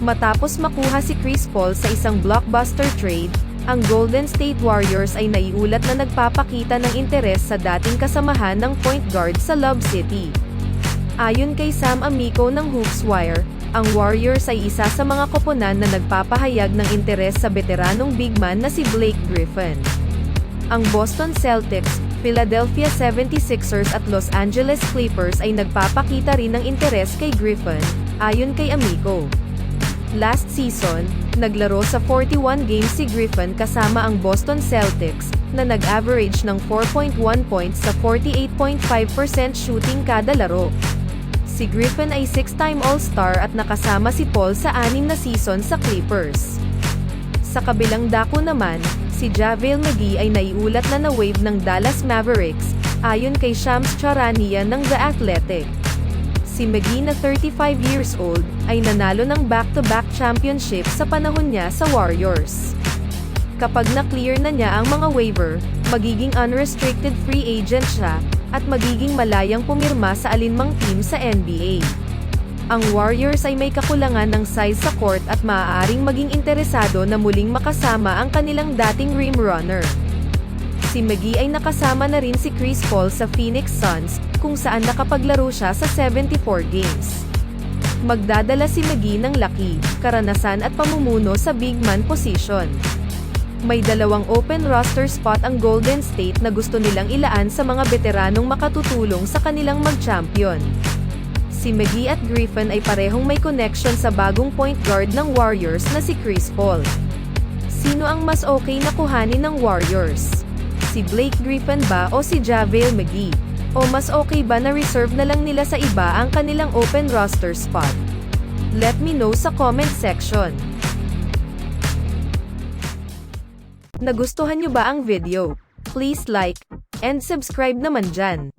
Matapos makuha si Chris Paul sa isang blockbuster trade, ang Golden State Warriors ay naiulat na nagpapakita ng interes sa dating kasamahan ng point guard sa Love City. Ayon kay Sam Amico ng Hoopswire, ang Warriors ay isa sa mga koponan na nagpapahayag ng interes sa veteranong big man na si Blake Griffin. Ang Boston Celtics, Philadelphia 76ers at Los Angeles Clippers ay nagpapakita rin ng interes kay Griffin, ayon kay Amico. Last season, naglaro sa 41 games si Griffin kasama ang Boston Celtics, na nag-average ng 4.1 points sa 48.5% shooting kada laro. Si Griffin ay six-time All-Star at nakasama si Paul sa anim na season sa Clippers. Sa kabilang dako naman, si JaVale McGee ay naiulat na na-wave ng Dallas Mavericks, ayon kay Shams Charania ng The Athletic. Si McGee na 35 years old, ay nanalo ng back-to-back championship sa panahon niya sa Warriors. Kapag na-clear na niya ang mga waiver, magiging unrestricted free agent siya, at magiging malayang pumirma sa alinmang team sa NBA. Ang Warriors ay may kakulangan ng size sa court at maaaring maging interesado na muling makasama ang kanilang dating rim runner. Si McGee ay nakasama na rin si Chris Paul sa Phoenix Suns, kung saan nakapaglaro siya sa 74 games. Magdadala si McGee ng laki, karanasan at pamumuno sa big man position. May dalawang open roster spot ang Golden State na gusto nilang ilaan sa mga veteranong makatutulong sa kanilang mag-champion. Si McGee at Griffin ay parehong may connection sa bagong point guard ng Warriors na si Chris Paul. Sino ang mas okay na kuhanin ng Warriors? Si Blake Griffin ba o si JaVale McGee? O mas okay ba na reserve na lang nila sa iba ang kanilang open roster spot? Let me know sa comment section. Nagustuhan nyo ba ang video? Please like and subscribe naman dyan.